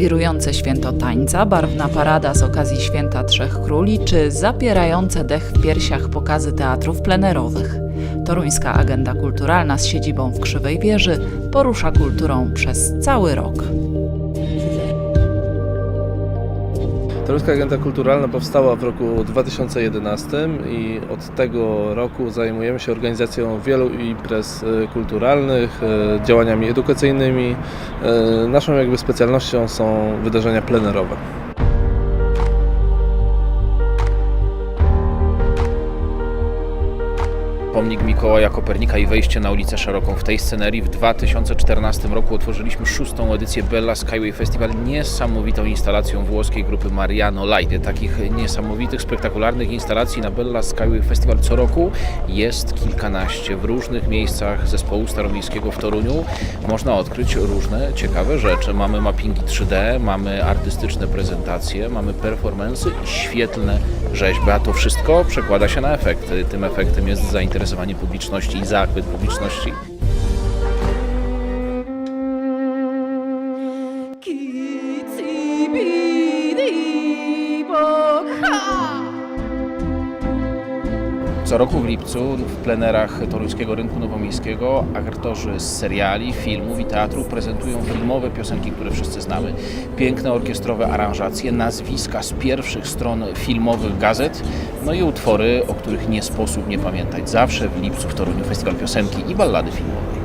Wirujące święto tańca, barwna parada z okazji Święta Trzech Króli czy zapierające dech w piersiach pokazy teatrów plenerowych. Toruńska agenda kulturalna z siedzibą w Krzywej Wieży porusza kulturą przez cały rok. Toruńska Agenda Kulturalna powstała w roku 2011 i od tego roku zajmujemy się organizacją wielu imprez e, kulturalnych, e, działaniami edukacyjnymi. E, Naszą jakby specjalnością są wydarzenia plenerowe. Pomnik Mikołaja Kopernika i wejście na ulicę Szeroką. W tej scenerii w 2014 roku otworzyliśmy szóstą edycję Bella Skyway Festival, niesamowitą instalacją włoskiej grupy Mariano Light. Takich niesamowitych, spektakularnych instalacji na Bella Skyway Festival co roku jest kilkanaście. W różnych miejscach zespołu staromiejskiego w Toruniu można odkryć różne ciekawe rzeczy. Mamy mappingi 3D, mamy artystyczne prezentacje, mamy performance i świetlne rzeźby, a to wszystko przekłada się na efekty. Tym efektem jest zainteresowanie publiczności i zachwyt publiczności. Co roku w lipcu w plenerach Toruńskiego Rynku Nowomiejskiego aktorzy z seriali, filmów i teatrów prezentują filmowe piosenki, które wszyscy znamy. Piękne orkiestrowe aranżacje, nazwiska z pierwszych stron filmowych gazet, no i utwory, o których nie sposób nie pamiętać. Zawsze w lipcu w Toruniu Festiwal Piosenki i Ballady Filmowej.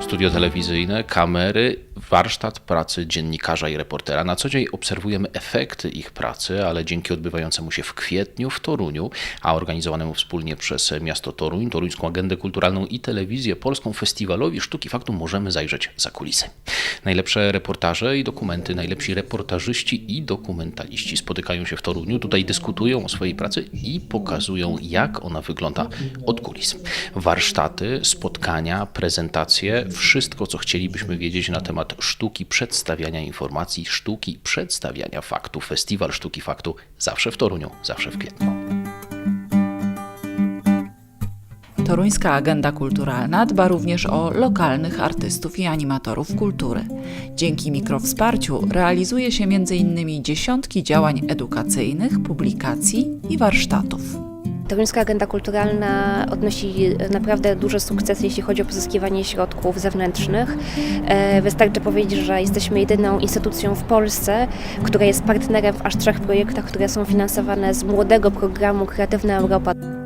Studio telewizyjne, kamery, warsztat pracy dziennikarza i reportera. Na co dzień obserwujemy efekty ich pracy, ale dzięki odbywającemu się w kwietniu w Toruniu, a organizowanemu wspólnie przez miasto Toruń, Toruńską Agendę Kulturalną i Telewizję Polską Festiwalowi Sztuki Faktu możemy zajrzeć za kulisy. Najlepsze reportaże i dokumenty, najlepsi reportażyści i dokumentaliści spotykają się w Toruniu, tutaj dyskutują o swojej pracy i pokazują, jak ona wygląda od kulis. Warsztaty, spotkania, prezentacje, wszystko, co chcielibyśmy wiedzieć na temat sztuki przedstawiania informacji, sztuki przedstawiania faktów. Festiwal Sztuki Faktu zawsze w Toruniu, zawsze w kwietniu. Toruńska agenda kulturalna dba również o lokalnych artystów i animatorów kultury. Dzięki mikrowsparciu realizuje się m.in. dziesiątki działań edukacyjnych, publikacji i warsztatów. Toruńska Agenda Kulturalna odnosi naprawdę duży sukces, jeśli chodzi o pozyskiwanie środków zewnętrznych. E, Wystarczy powiedzieć, że jesteśmy jedyną instytucją w Polsce, która jest partnerem w aż trzech projektach, które są finansowane z młodego programu Kreatywna Europa.